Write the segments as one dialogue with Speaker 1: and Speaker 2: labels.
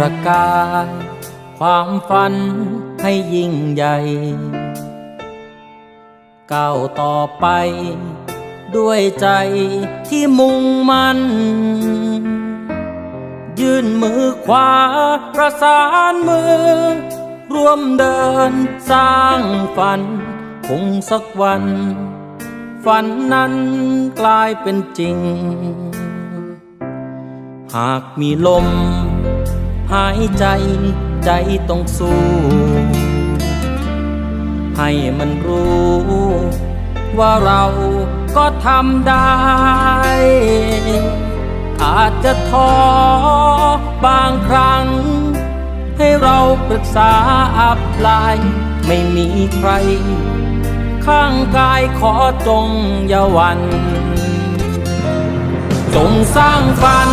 Speaker 1: ประกาศความฝันให้ยิ่งใหญ่ ก้าวต่อไป ด้วยใจที่มุ่งมันยื่นมือขวาประสานมือ ร่วมเดินสร้างฝัน คงสักวัน ฝันนั้นกลายเป็นจริง หากมีลม หายใจใจต้องสู้ ให้มันรู้ ว่าเราก็ทำได้ อาจจะท้อบางครั้ง ให้เราปรึกษาอับลาย ไม่มีใคร ข้างกายขอจงอย่าวัน จงสร้างฝัน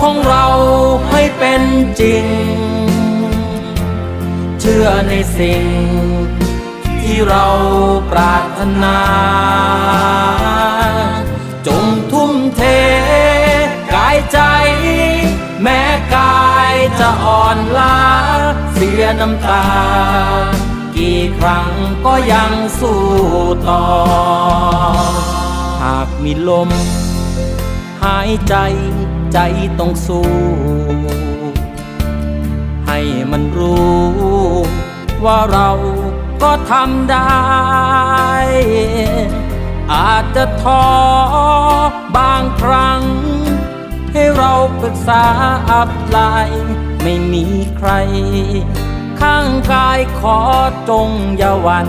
Speaker 1: ของเราให้เป็นจริง เชื่อในสิ่ง ที่เราปรารถนา จงทุ่มเท กายใจ แม้กายจะอ่อนล้า เสียน้ำตา กี่ครั้งก็ยังสู้ต่อ หากมีลม หายใจ ใจต้องสู้ ให้มันรู้ ว่าเราก็ทำได้ อาจจะท้อบางครั้ง ให้เราปรึกษาอับลายไม่มีใคร ข้างกายขอจงอย่าหวัน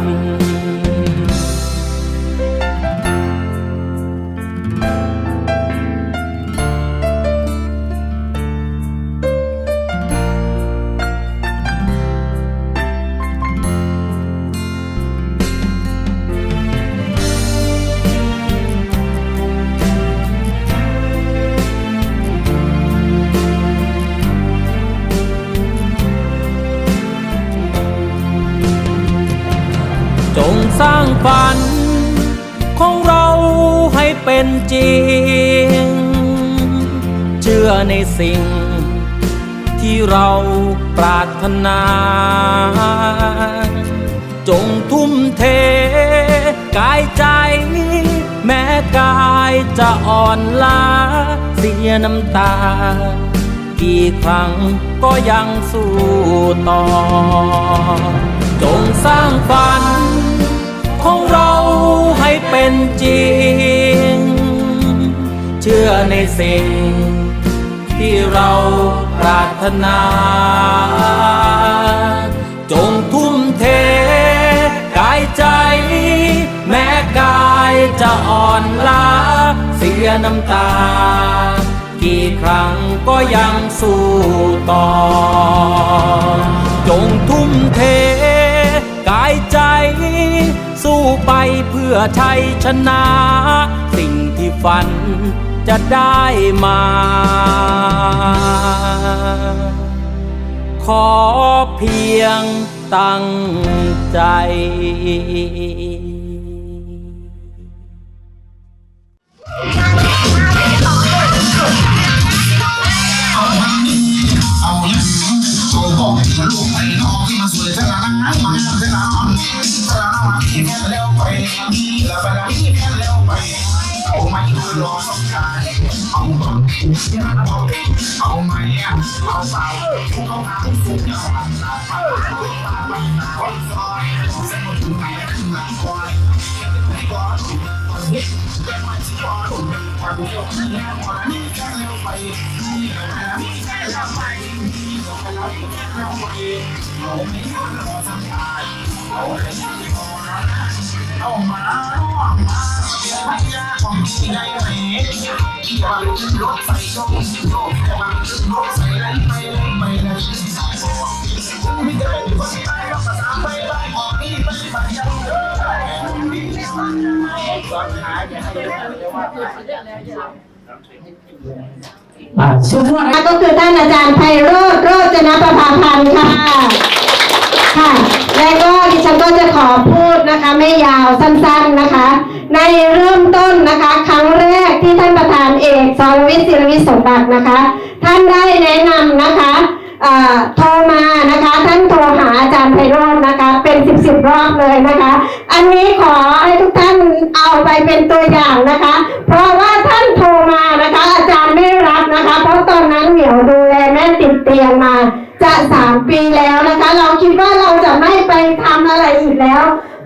Speaker 1: เป็นจริง เชื่อในสิ่ง ที่เราปรารถนา จงทุ่มเท กายใจ แม้กายจะอ่อนล้าเสียน้ำตา กี่ครั้งก็ยังสู้ต่อ จงสร้างฝันของเรา เป็นจริง เชื่อในสิ่ง ที่เราปรารถนา จงทุ่มเท กายใจ แม้กายจะอ่อนล้า เสียน้ำตา กี่ครั้งก็ยังสู้ต่อ อชัยชนะ สิ่งที่ฝันจะได้มา ขอเพียงตั้งใจ
Speaker 2: ลูกไปนอกที่มาสวยขนาดนั้นมาขนาดนั้นขนาดนั้น ที่แค่แล้วไปไปแล้วที่แค่แล้วไปเอาไม่ดูรอสงการเอาบังเอาไม่เอาเปล่าเอาหาสุดยอดตาตาตาตาคนซอยสมุนไพรขึ้นมาคอยก็เฮ็ดเป็นมาที่ก่อนความเชื่อที่แน่วอนแค่แล้วไปแค่แล้วไปเอามาพยาของที่ได้ว่าเป็นรถไฟช่องโลกแต่ว่าไปไม่ไม่ได้เป็นคนตายกับภาไปไป ออกนี่ไปไปยังเด้อตอนหายจะให้เรียก
Speaker 3: ก็คือท่านอาจารย์ไพโรธโรจนประภาพันธ์ค่ะ ค่ะ และก็ดิฉันก็จะขอพูดนะคะไม่ยาวสั้นๆนะคะ ในเริ่มต้นนะคะ ครั้งแรกที่ท่านประธานเอกสรวิทย์ศิรวิทย์สมบัตินะคะ ท่านได้แนะนำนะคะโทรมานะคะ ท่านโทรหาอาจารย์ไพโรจน์นะคะ เป็นสิบสิบรอบเลยนะคะ อันนี้ขอให้ทุกท่านเอาไปเป็นตัวอย่างนะคะ เพราะว่าท่านโทรมานะคะ อาจารย์ไม่รับนะคะ เพราะตอนนั้นเหมียวดูแลแม่ติดเตียงมาจะสามปีแล้ว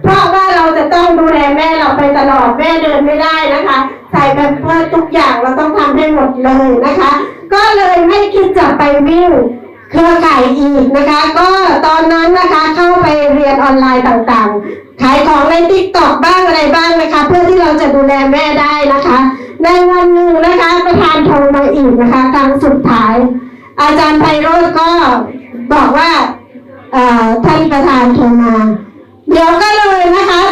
Speaker 3: เพราะว่าเราจะต้องดูแลแม่เราไปตลอดแม่เดินไม่ได้นะคะ ใส่แพมเพื่อทุกอย่างเราต้องทำให้หมดเลยนะคะ ก็เลยไม่คิดจะไปวิ่งเครือข่ายอีกนะคะ ก็ตอนนั้นนะคะเข้าไปเรียนออนไลน์ต่างๆ ขายของในติ๊กต็อกบ้างอะไรบ้างนะคะ เพื่อที่เราจะดูแลแม่ได้นะคะ ในวันหนึ่งนะคะประธานโทรมาอีกนะคะครั้งสุดท้าย อาจารย์ไพโรจน์ก็บอกว่าท่านประธานโทรมา เดี๋ยวก็เลยนะคะ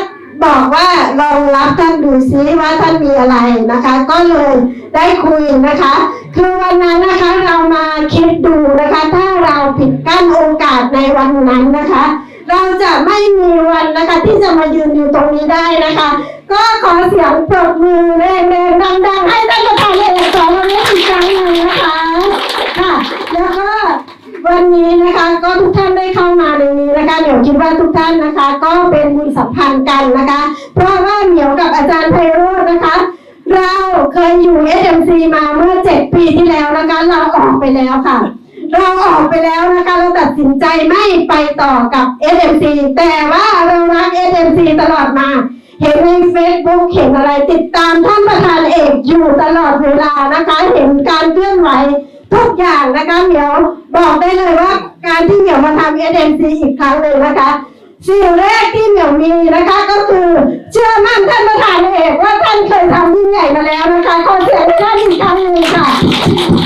Speaker 3: บอกว่าลองรับท่านดูซิว่าท่านมีอะไรนะคะ ก็เลยได้คุยนะคะ คือวันนั้นนะคะเรามาคิดดูนะคะ ถ้าเราปิดกั้นโอกาสในวันนั้นนะคะ เราจะไม่มีวันนะคะ ที่จะมายืนอยู่ตรงนี้ได้นะคะ ก็ขอเสียงปรบมือแรงๆดังๆให้ท่านประธานเอกสอนเราได้อีกครั้งหนึ่งนะคะค่ะแล้วก็ วันนี้นะคะก็ทุกท่านได้เข้ามาในนี้นะคะเหมียวคิดว่าทุกท่านนะคะ ก็เป็นบุญสัมพันธ์กันนะคะ เพราะว่าเหมียวกับอาจารย์ไพโรจน์นะคะ เราเคยอยู่ SMC มาเมื่อเจ็ดปีที่แล้วนะคะ เราออกไปแล้วค่ะ เราออกไปแล้วนะคะ เราตัดสินใจไม่ไปต่อกับ SMC แต่ว่าเรารัก SMC ตลอดมาเห็นใน Facebook เห็นอะไรติดตามท่านประธานเอกอยู่ตลอดเวลานะคะ เห็นการเคลื่อนไหว ทุกอย่างนะคะเหมียวบอกได้เลยว่า การที่เหมียวมาทำ SMC อีกครั้งหนึ่งนะคะสิ่งแรกที่เหมียวมีนะคะ ก็คือเชื่อมั่นท่านประธานเอกว่าท่านเคยทำยิ่งใหญ่มาแล้วนะคะขอเสียงให้ท่านอีกครั้งหนึ่งค่ะ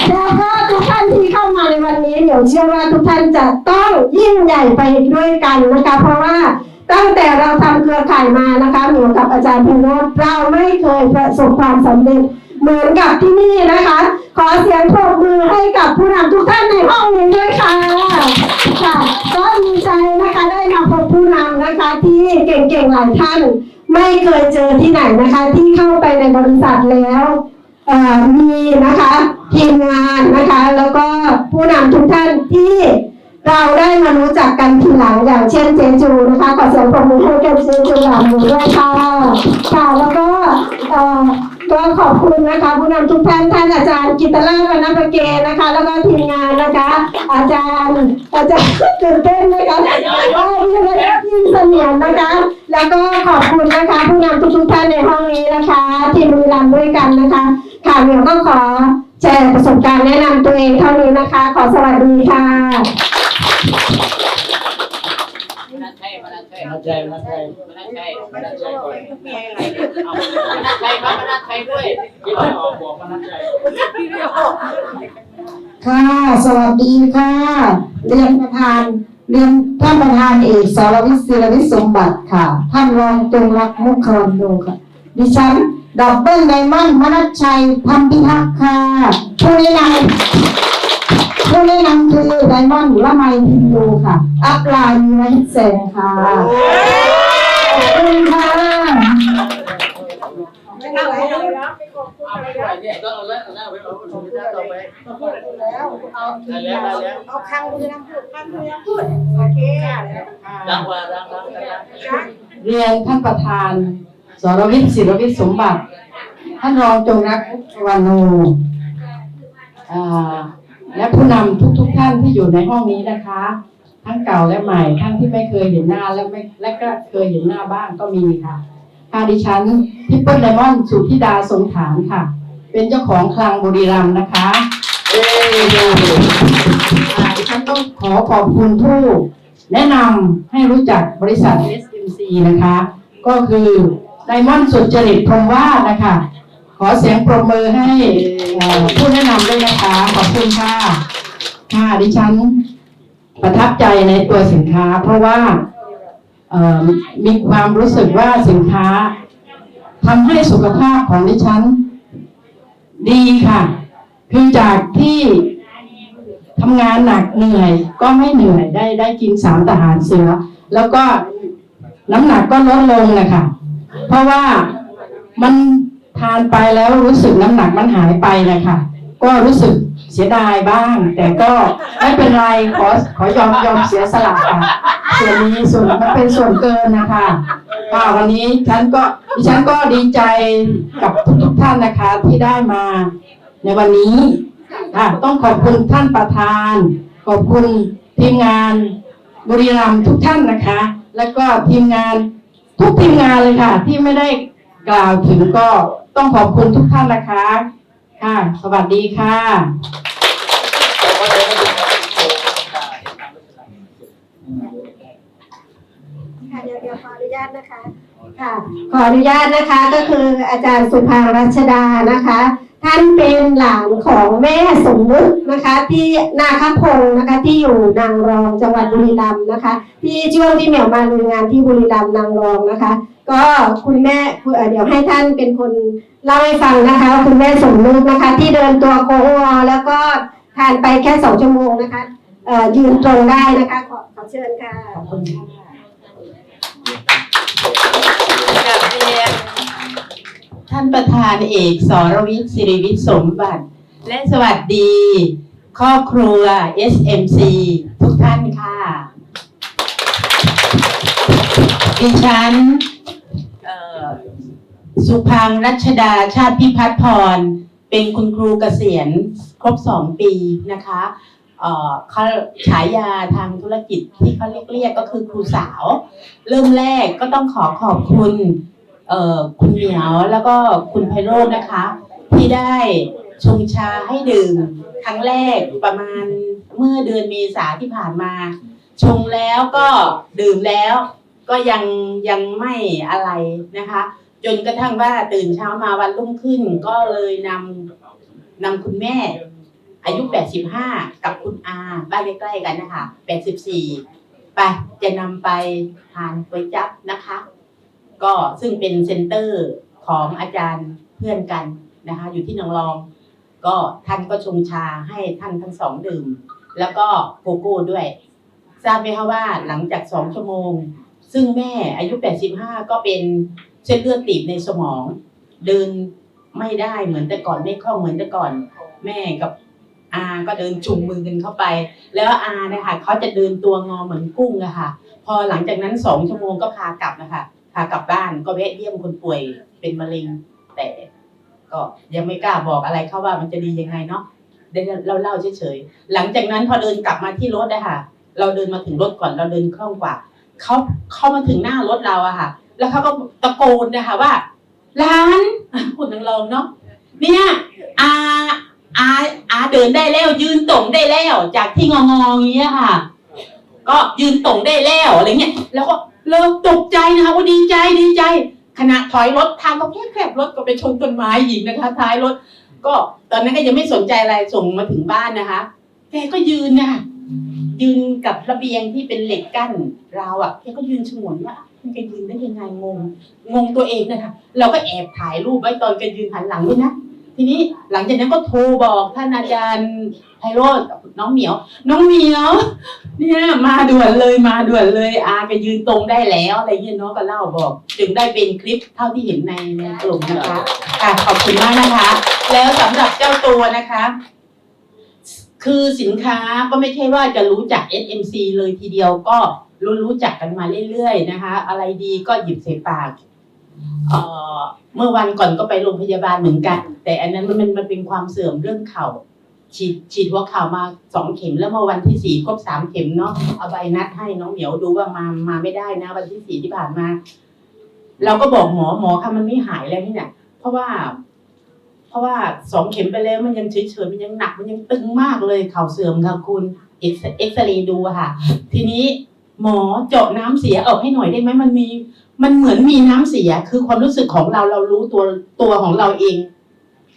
Speaker 3: แล้วก็ทุกท่านที่เข้ามาในวันนี้เดี๋ยวเชื่อว่าทุกท่านจะต้องยิ่งใหญ่ไปด้วยกันนะคะ เพราะว่าตั้งแต่เราทำเครือข่ายมานะคะเหมือนกับอาจารย์พิโรธเราไม่เคยประสบความสำเร็จ เหมือนกับที่นี่นะคะ ขอเสียงปรบมือให้กับผู้นำทุกท่านในห้องนี้ด้วยค่ะค่ะก็ดีใจนะคะได้มาพบผู้นำนะคะที่เก่งๆหลายท่าน ไม่เคยเจอที่ไหนนะคะ ที่เข้าไปในบริษัทแล้วมีนะคะทีมงานนะคะ แล้วก็ผู้นำทุกท่านที่เราได้มารู้จักกันทีหลังอย่างเช่นเจจูนะคะขอเสียงปรบมือให้กับเจจูหลังด้วยค่ะค่ะแล้วก็ ก็ขอบคุณนะคะ ผู้นำทุกท่านท่านอาจารย์กิตลาวันนประเกณนะคะ แล้วก็ทีมงานนะคะ อาจารย์อาจารย์ตื่นเต้นนะคะว่าที่ระดับยิ่งเสนียนนะคะ แล้วก็ขอบคุณนะคะ ผู้นำทุกๆท่านในห้องนี้นะคะ ทีมบุรีรัมด้วยกันนะคะค่ะเดี๋ยวก็ขอแชร์ประสบการณ์แนะนำตัวเองเท่านี้นะคะ ขอสวัสดีค่ะ
Speaker 4: มาใช่มาใจ
Speaker 5: มาใจ
Speaker 4: มาใช่มาใช่ก่อนมีอะไรเอามาใช่ครับมาใช่ด้วย
Speaker 5: คิดไม่ออกบอกมาใจ
Speaker 6: ค่ะ สวัสดีค่ะ เรียนประธานเรียนท่านประธานเอกสารวิทย์ศิรวิสมบัติค่ะ ท่านรองจงรักมุขครโดค่ะ ดิฉันดับเบิลไดมอนด์มนัชชัยธรรมพิทักษ์ค่ะ ผู้แนะนำ ผู้แนะนำคือไดมอนด์ละไมพิมยูค่ะ อัพไลน์มีไว้แสงค่ะขอบคุณค่ะ
Speaker 4: เอาไปด้วยเนี่ยก็เอาแล้วเอาแล้วไปเอาไปเอาต่อไปได้แล้วได้แล้ว
Speaker 7: เอาข้างมือน้ำพูดข้างมือน้ำพูดโอเค
Speaker 4: ดังว่าดังดัง
Speaker 6: เรียนท่านประธาน สรวิทย์ศิรวิทย์สมบัติ ท่านรองจงรักมุขวานูอ่า และผู้นำทุกๆท่านที่อยู่ในห้องนี้นะคะ ทั้งเก่าและใหม่ท่านที่ไม่เคยเห็นหน้าและไม่และก็เคยเห็นหน้าบ้างก็มีค่ะค่ะดิฉันพิปเปิลไดมอนด์สุธิดาสงฐานค่ะ เป็นเจ้าของคลังบุรีรัมย์นะคะเอ้อ่าดิฉันต้องขอขอบคุณผู้แนะนำให้รู้จักบริษัท SMC นะคะ ก็คือไดมอนด์สุจริตพรมวาดนะคะ ขอเสียงปรบมือให้ผู้แนะนำด้วยนะคะ ขอบคุณค่ะค่ะดิฉันประทับใจในตัวสินค้า เพราะว่ามีความรู้สึกว่าสินค้าทำให้สุขภาพของดิฉัน ดีค่ะ คือจากที่ทำงานหนักเหนื่อย ก็ไม่เหนื่อยได้ได้กินสามทหารเสือ แล้วก็น้ำหนักก็ลดลงนะคะเพราะว่ามัน ทานไปแล้วรู้สึกน้ำหนักมันหายไปนะคะก็รู้สึกเสียดายบ้าง แต่ก็ไม่เป็นไรขอขอยอมยอมเสียสละค่ะส่วนนี้ส่วนมันเป็นส่วนเกินนะคะค่ะวันนี้ฉันก็ดิฉันก็ดีใจกับทุกๆท่านนะคะที่ได้มาในวันนี้ค่ะต้องขอบคุณท่านประธาน ขอบคุณทีมงานบุรีรัมย์ทุกท่านนะคะ แล้วก็ทีมงานทุกทีมงานเลยค่ะ ที่ไม่ได้ กล่าวถึงก็ต้องขอบคุณทุกท่านนะคะ ค่ะ สวัสดีค่ะ
Speaker 3: ค่ะเดี๋ยวเดี๋ยวขออนุญาตนะคะ ค่ะขออนุญาตนะคะก็คืออาจารย์สุภางรัชดานะคะ ท่านเป็นหลานของแม่สมนึกนะคะ ที่นาคพงศ์นะคะที่อยู่นางรองจังหวัดบุรีรัมย์นะคะ ที่ช่วงที่เหมียวมาลุยงานที่บุรีรัมย์นางรองนะคะ ก็คุณแม่เดี๋ยวให้ท่านเป็นคนเล่าให้ฟังนะคะ คุณแม่สมนึกนะคะ ที่เดินตัวโค้งอแล้วก็ทานไปแค่สองชั่วโมงนะคะเอ่อยืนตรงได้นะคะ ขอขอเชิญค่ะ
Speaker 6: ขอบคุณค่ะ
Speaker 8: ท่านประธานเอกสรวิทย์สิริวิทย์สมบัติ และสวัสดี ครอบครัว SMC ทุกท่านค่ะดิฉัน สุพังรัชดาชาติพิพัฒน์พร เป็นคุณครูเกษียณครบสองปีนะคะเขาฉายาทางธุรกิจที่เขาเรียกเรียกก็คือครูสาว เริ่มแรกก็ต้องขอขอบคุณคุณเหมียวแล้วก็คุณไพโรจน์นะคะ ที่ได้ชงชาให้ดื่ม ครั้งแรกประมาณเมื่อเดือนเมษาที่ผ่านมา ชงแล้วก็ดื่มแล้ว ก็ยังยังไม่อะไรนะคะ จนกระทั่งว่าตื่นเช้ามาวันรุ่งขึ้น ก็เลยนำนำคุณแม่ อายุ 85 กับคุณอาบ้านใกล้ๆกันนะคะ84 ไปจะนำไปทานก๋วยจั๊บนะคะ ก็ซึ่งเป็นเซ็นเตอร์ของอาจารย์เพื่อนกันนะคะ อยู่ที่นางรอง ก็ท่านก็ชงชาให้ท่านทั้งสองดื่ม แล้วก็โกโก้ด้วย ทราบไหมคะว่าหลังจากสองชั่วโมง ซึ่งแม่อายุ 85 ก็เป็น เส้นเลือดตีบในสมอง เดินไม่ได้เหมือนแต่ก่อนไม่คล่องเหมือนแต่ก่อน แม่กับอาก็เดินจุงมือกันเข้าไป แล้วอานี่ยค่ะเขาจะเดินตัวงอเหมือนกุ้งอะค่ะ พอหลังจากนั้นสองชั่วโมงก็พากลับนะคะพากลับบ้านก็แวะเยี่ยมคนป่วยเป็นมะเร็ง แต่ก็ยังไม่กล้าบอกอะไรเขาว่ามันจะดียังไงเนาะเดี๋ยวเราเล่าเฉยๆหลังจากนั้นพอเดินกลับมาที่รถอะค่ะ เราเดินมาถึงรถก่อนเราเดินคล่องกว่าเขาเข้ามาถึงหน้ารถเราอะค่ะ แล้วเขาก็ตะโกนนะคะว่าร้านคุณนังลองเนาะเนี่ยอาอาอาเดินได้แล้ว ยืนตรงได้แล้ว จากที่งองๆอย่างเงี้ยค่ะ ก็ยืนตรงได้แล้วอะไรเงี้ยแล้วก็เริ่มตกใจนะคะว่าดีใจดีใจขณะถอยรถทางก็แคบแคบๆรถก็ไปชนต้นไม้อีกนะคะ ท้ายรถ ก็ตอนนั้นก็ยังไม่สนใจอะไรส่งมาถึงบ้านนะคะแกก็ยืนนะคะยืนกับระเบียงที่เป็นเหล็กกั้นราวอะแกก็ยืนฉงนว่า มันแกยืนได้ยังไงงงงงตัวเองนะคะเราก็แอบถ่ายรูปไว้ตอนแกยืนหันหลังด้วยนะทีนี้หลังจากนั้นก็โทรบอกท่านอาจารย์ไพโรธน้องเหมียว น้องเหมียว เนี่ยมาด่วนเลยมาด่วนเลย อาก็ยืนตรงได้แล้วอะไรเงี้ยเนาะก็เล่าบอก จึงได้เป็นคลิปเท่าที่เห็นในในกลุ่มนะคะค่ะขอบคุณมากนะคะ แล้วสำหรับเจ้าตัวนะคะ คือสินค้าก็ไม่ใช่ว่าจะรู้จัก SMC เลยทีเดียวก็ รู้รู้จักกันมาเรื่อยๆนะคะ อะไรดีก็หยิบใส่ปากเอ่อเมื่อวันก่อนก็ไปโรงพยาบาลเหมือนกัน แต่อันนั้นมันมันเป็นความเสื่อมเรื่องเข่าฉีดฉีดหัวเข่ามาสองเข็มแล้วเมื่อวันที่สี่ครบสามเข็มเนาะเอาใบนัดให้น้องเหมียวดูว่ามามาไม่ได้นะ วันที่สี่ที่ผ่านมา เราก็บอกหมอหมอค่ะมันไม่หายแล้วนี่เนี่ยเพราะว่า เพราะว่าสองเข็มไปแล้วมันยังเฉยๆมันยังหนักมันยังตึงมากเลยเข่าเสื่อมค่ะคุณเอ็กซเอ็กซเรย์ดูค่ะ ทีนี้ หมอเจาะน้ำเสียออกให้หน่อยได้ไหมมันมี มันเหมือนมีน้ำเสีย คือความรู้สึกของเราเรารู้ตัวตัวของเราเอง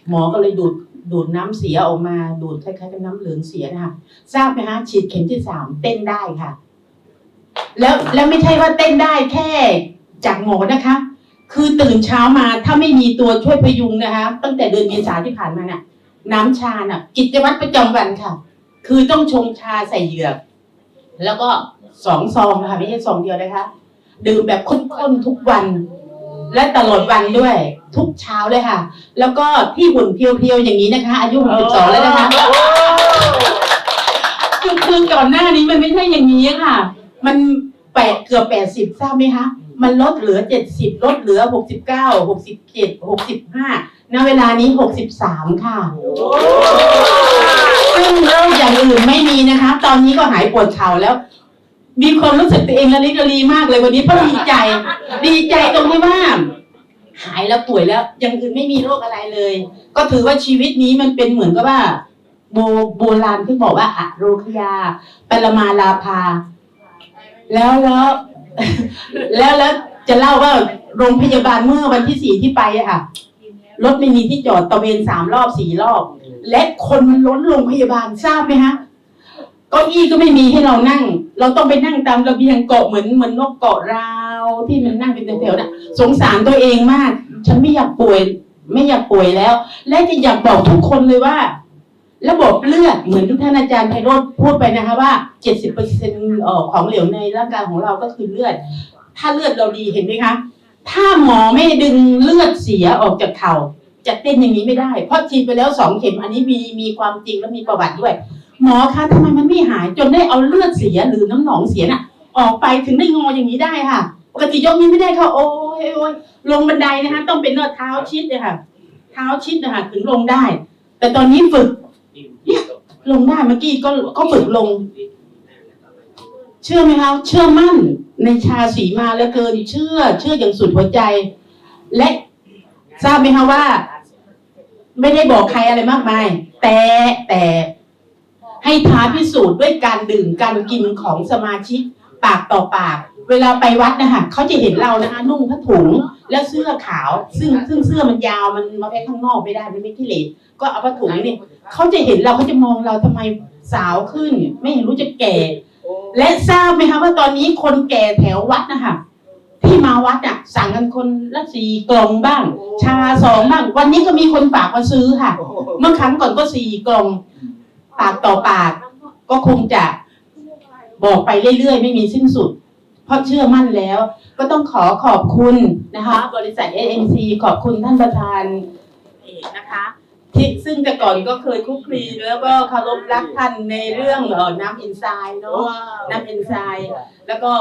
Speaker 8: หมอก็เลยดูดดูดน้ำเสียออกมาดูดคล้ายๆกับน้ำเหลืองเสียนะคะทราบไหมฮะฉีดเข็มที่สามเต้นได้ค่ะ แล้วแล้วไม่ใช่ว่าเต้นได้แค่จากหมอนะคะ คือตื่นเช้ามาถ้าไม่มีตัวช่วยพยุงนะคะ ตั้งแต่เดือนเมษาที่ผ่านมาน่ะ น้ำชาน่ะกิจวัตรประจำวันค่ะ คือต้องชงชาใส่เหยือก แล้วก็ สองซองนะคะไม่ใช่ซองเดียวนะคะ ดื่มแบบข้นๆทุกวัน และตลอดวันด้วย ทุกเช้าเลยค่ะ แล้วก็ที่หุ่นเพียวๆอย่างนี้นะคะ อายุ62แล้วนะคะคือคือก่อนหน้านี้มันไม่ใช่อย่างนี้ค่ะ มันแปดเกือบแปดสิบทราบไหมคะมันลดเหลือเจ็ดสิบลดเหลือหกสิบเก้าหกสิบเจ็ดหกสิบห้าณเวลานี้หกสิบสามค่ะซึ่งโรคอย่างอื่นไม่มีนะคะ ตอนนี้ก็หายปวดเข่าแล้ว มีความรู้สึกตัวเองระลิกระลีมากเลยวันนี้เพราะดีใจ ดีใจตรงที่ว่า หายแล้วป่วยแล้วย่างอื่นไม่มีโรคอะไรเลย ก็ถือว่าชีวิตนี้มันเป็นเหมือนกับว่า โบโบราณที่บอกว่าอะโรคยาปรมาลาภาแล้วแล้วแล้วแล้วจะเล่าว่าโรงพยาบาลเมื่อวันที่สี่ที่ไปอะค่ะรถไม่มีที่จอดตะเวนสามรอบสี่รอบ และคนมันล้นโรงพยาบาลทราบไหมฮะ ก้าอี้ก็ไม่มีให้เรานั่ง เราต้องไปนั่งตามระเบียงเกาะเหมือนเหมือนนกเกาะราวที่มันนั่งเป็นแถวๆน่ะ สงสารตัวเองมาก ฉันไม่อยากป่วย ไม่อยากป่วยแล้ว และจะอยากบอกทุกคนเลยว่า ระบบเลือดเหมือนที่ท่านอาจารย์ไพโรธพูดไปนะคะว่า 70เปอร์เซ็นของเหลวในร่างกายของเราก็คือเลือด ถ้าเลือดเราดีเห็นไหมคะ ถ้าหมอไม่ดึงเลือดเสียออกจากเข่าจะเต้นอย่างนี้ไม่ได้ เพราะฉีดไปแล้วสองเข็มอันนี้มีมีความจริงและมีประวัติด้วย หมอคะทำไมมันไม่หายจนได้เอาเลือดเสียหรือน้ำหนองเสียน่ะ ออกไปถึงได้งออย่างนี้ได้ค่ะ ปกติยกนี้ไม่ได้ค่ะโอ้ยโอ้ยลงบันไดนะคะ ต้องเป็นเนื้อเท้าชิดเลยค่ะ เท้าชิดนะคะถึงลงได้ แต่ตอนนี้ฝึกเนี่ยลงได้เมื่อกี้ก็ก็ฝึกลง เชื่อไหมคะเชื่อมั่นในชาสีมาเหลือเกิน เชื่อ เชื่ออย่างสุดหัวใจ และทราบไหมคะว่า ไม่ได้บอกใครอะไรมากมาย แต่แต่ ให้ท้าพิสูจน์ด้วยการดื่มการกินของสมาชิกปากต่อปาก เวลาไปวัดนะคะเขาจะเห็นเรานะคะนุ่งผ้าถุงและเสื้อขาว ซึ่งซึ่งเสื้อมันยาวมันมาแค่ข้างนอกไม่ได้มันไม่ขี้เหร่ก็เอาผ้าถุงนี่เขาจะเห็นเราเขาจะมองเราทำไมสาวขึ้น ไม่เห็นรู้จะแก่ และทราบไหมคะว่าตอนนี้คนแก่แถววัดนะคะที่มาวัดอะสั่งกันคนละสี่กล่องบ้าง ชาสองบ้าง วันนี้ก็มีคนฝากมาซื้อค่ะ เมื่อครั้งก่อนก็สี่กล่อง ปากต่อปาก ก็คงจะบอกไปเรื่อยๆ ไม่มีสิ้นสุด เพราะเชื่อมั่นแล้ว ก็ต้องขอขอบคุณนะคะ บริษัท SMC ขอบคุณท่านประธานเอกนะคะที่ซึ่งแต่ก่อนก็เคยคลุกคลีแล้วก็เคารพรักท่านในเรื่องเอ่อน้ำเอนไซม์เนาะน้ำเอนไซม์แล้วก็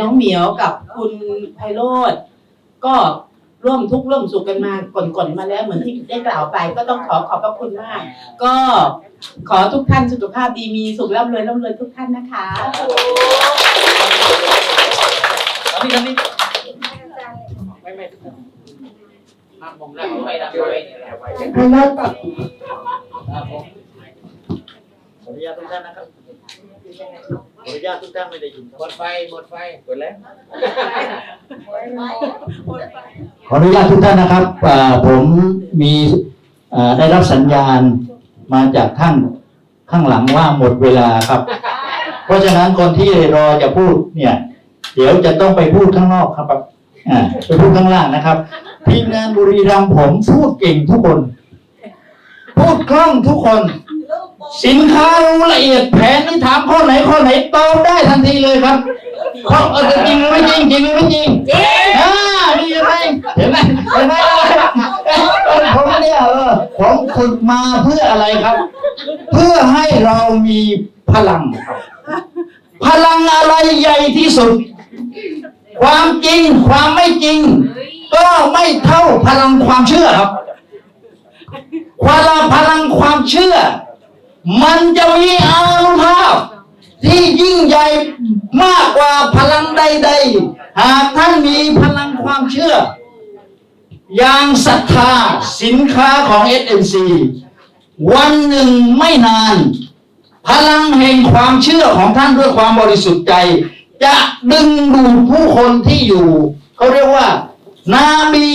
Speaker 8: น้องเหมียวกับคุณไพโรธก็ ร่วมทุกข์ร่วมสุขกันมาก่อนๆมาแล้วเหมือนที่ได้กล่าวไป ก็ต้องขอขอบพระคุณมาก ก็ขอทุกท่านสุขภาพดีมีสุขร่ำรวยร่ำรวยทุกท่านนะคะ
Speaker 5: แล้วนี่นี่ไม่ไม่มาผมแล้วไปดังไป
Speaker 3: ไพโรธกับ
Speaker 5: ครับผมขออนุญาตทุกท่านนะครับขออนุญาตทุกท่านไม่ได้ยินหมดไฟหมดไฟหมดแล้วหมดไฟ
Speaker 9: ขออนุญาตทุกท่านนะครับอ่าผมมีอ่าได้รับสัญญาณมาจากท่านข้างหลังว่าหมดเวลาครับ เพราะฉะนั้นคนที่รอจะพูดเนี่ย เดี๋ยวจะต้องไปพูดข้างนอกครับอ่าไปพูดข้างล่างนะครับทีมงานบุรีรัมย์ผมพูดเก่งทุกคน พูดคล่องทุกคน สินค้ารู้ละเอียดแผนนี่ถามข้อไหนข้อไหนตอบได้ทันทีเลยครับเพราะเออจริงหรือไม่จริงจริงหรือไม่จริง จริงอ่านี่เห็นไหมเห็นไหมเห็นไหมผมเนี่ยเออผมฝึกมาเพื่ออะไรครับ เพื่อให้เรามีพลังครับพลังอะไรใหญ่ที่สุด ความจริงความไม่จริง ก็ไม่เท่าพลังความเชื่อครับความพลังความเชื่อ มันจะมีอานุภาพ ที่ยิ่งใหญ่มากกว่าพลังใดๆ หากท่านมีพลังความเชื่อ อย่างศรัทธาสินค้าของ SMC วันหนึ่งไม่นาน พลังแห่งความเชื่อของท่านด้วยความบริสุทธิ์ใจ จะดึงดูดผู้คนที่อยู่ เขาเรียกว่า นาบี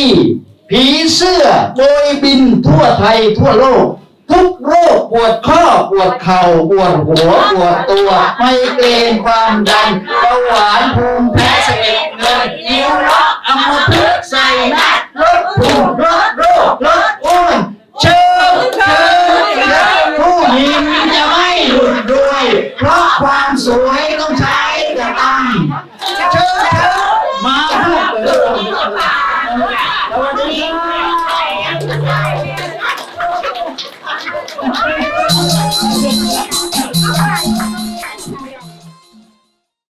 Speaker 9: ผีเสื้อโบยบินทั่วไทยทั่วโลก ทุกโรคปวดข้อปวดเข่าปวดหัวปวดตัวไมเกรนความดันเบาหวานภูมิแพ้สะเก็ดเงินนิ้วล็อกอัมพฤกษ์ใส่หนักลดภูมิลดโรคลดอ้วนเชิญเชิญผู้หญิงจะไม่หลุดรวย เพราะความสวยต้องใช้ どうも。